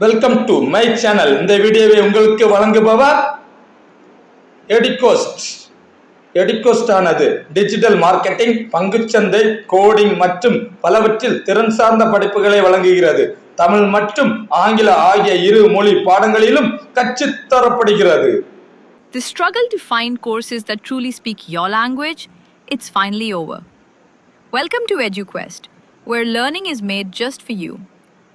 Welcome to my channel இந்த வீடியோவை உங்களுக்கு வழங்குபவர் எடிகோஸ்ட் எடிகோஸ்ட் ஆனது டிஜிட்டல் மார்க்கெட்டிங் பங்குச்சந்தை கோடிங் மற்றும் பலவற்றில் திறன் சார்ந்த படிப்புகளை வழங்குகிறது தமிழ் மற்றும் ஆங்கில ஆகிய இரு மொழி பாடங்களிலும் கற்றுத் தரப்படுகிறது The struggle to find courses that truly speak your language, it's finally over. Welcome to EduQuest, where learning is made just for you.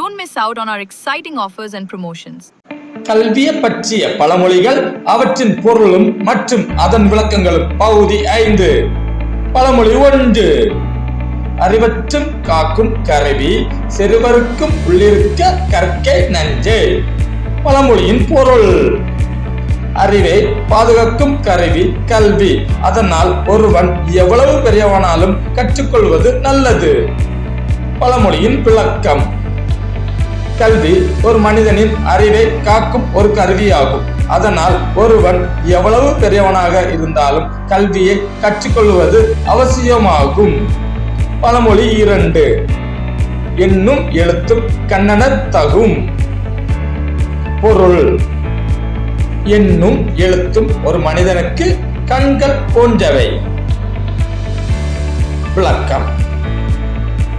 don't miss out on our exciting offers and promotions கல்வியை பற்றிய பழமொழிகள் அவற்றின் பொருளும் மற்றும் அதன் விளக்கங்களும். பகுதி ஐந்து. பழமொழி ஒன்று. அறிவற்றும் காக்கும் கருவி சிறுவருக்கும் உள்ளிருக்க கற்கை நஞ்சு. பழமொழியின் பொருள். அறிவை பாதுகாக்கும் கருவி கல்வி. அதனால் ஒருவன் எவ்வளவு பெரியவனாலும் கற்றுக்கொள்வது நல்லது. பழமொழியின் விளக்கம். கல்வி ஒரு மனிதனின் அறிவை காக்கும் ஒரு கருவியாகும். அதனால் ஒருவன் எவ்வளவு பெரியவனாக இருந்தாலும் கல்வியை கற்றுக்கொள்வது அவசியமாகும். பழமொழி இரண்டு. என்னும் எழுத்தும் கண்ணன தகும். பொருள். என்னும் எழுத்தும் ஒரு மனிதனுக்கு கண்கள் போன்றவை. விளக்கம்.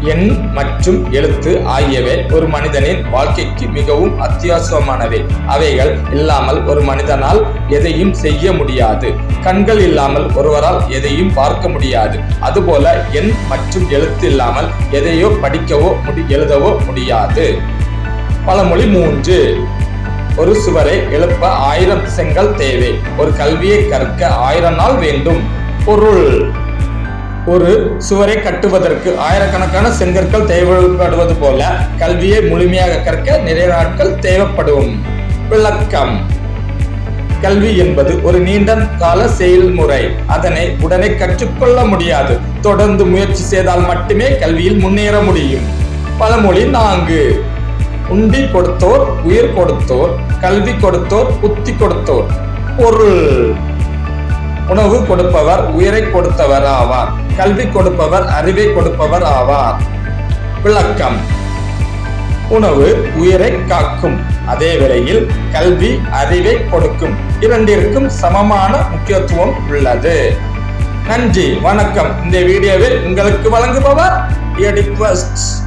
எண் மற்றும் எழுத்து ஆகியவை ஒரு மனிதனின் வாழ்க்கைக்கு மிகவும் அத்தியாவசியமானவை. அவைகள் இல்லாமல் ஒரு மனிதனால் எதையும் செய்ய முடியாது. கண்கள் இல்லாமல் ஒருவரால் எதையும் பார்க்க முடியாது. அதுபோல எண் மற்றும் எழுத்து இல்லாமல் எதையோ படிக்கவோ முடி எழுதவோ முடியாது. பழமொழி மூன்று. ஒரு சுவரை எழுப்ப ஆயிரம் செங்கல் தேவை. ஒரு கல்வியை கற்க ஆயிரம் நாள் வேண்டும். பொருள். ஒரு சுவரை கட்டுவதற்கு ஆயிரக்கணக்கான செங்கற்கள் தேவைப்படுவது போல கல்வியை முழுமையாக கற்க நிறைய நாட்கள் தேவைப்படும். விளக்கம். கல்வி என்பது ஒரு நீண்ட கால செயல்முறை. அதனை உடனே கற்றுக்கொள்ள முடியாது. தொடர்ந்து முயற்சி செய்தால் மட்டுமே கல்வியில் முன்னேற முடியும். பழமொழி நான்கு. உண்டி கொடுத்தோர் உயிர் கொடுத்தோர் கல்வி கொடுத்தோர் புத்தி கொடுத்தோர். பொருள். உணவு கொடுப்பவர் உயிரை கொடுத்தவர் ஆவார். கல்வி கொடுப்பவர் அறிவை கொடுப்பவர் ஆவார். விளக்கம். உணவு உயிரை காக்கும். அதே வேளையில் கல்வி அறிவை கொடுக்கும். இரண்டிற்கும் சமமான முக்கியத்துவம் உள்ளது. நன்றி. வணக்கம். இந்த வீடியோவில் உங்களுக்கு வழங்குபவர் எடிக்வஸ்ட்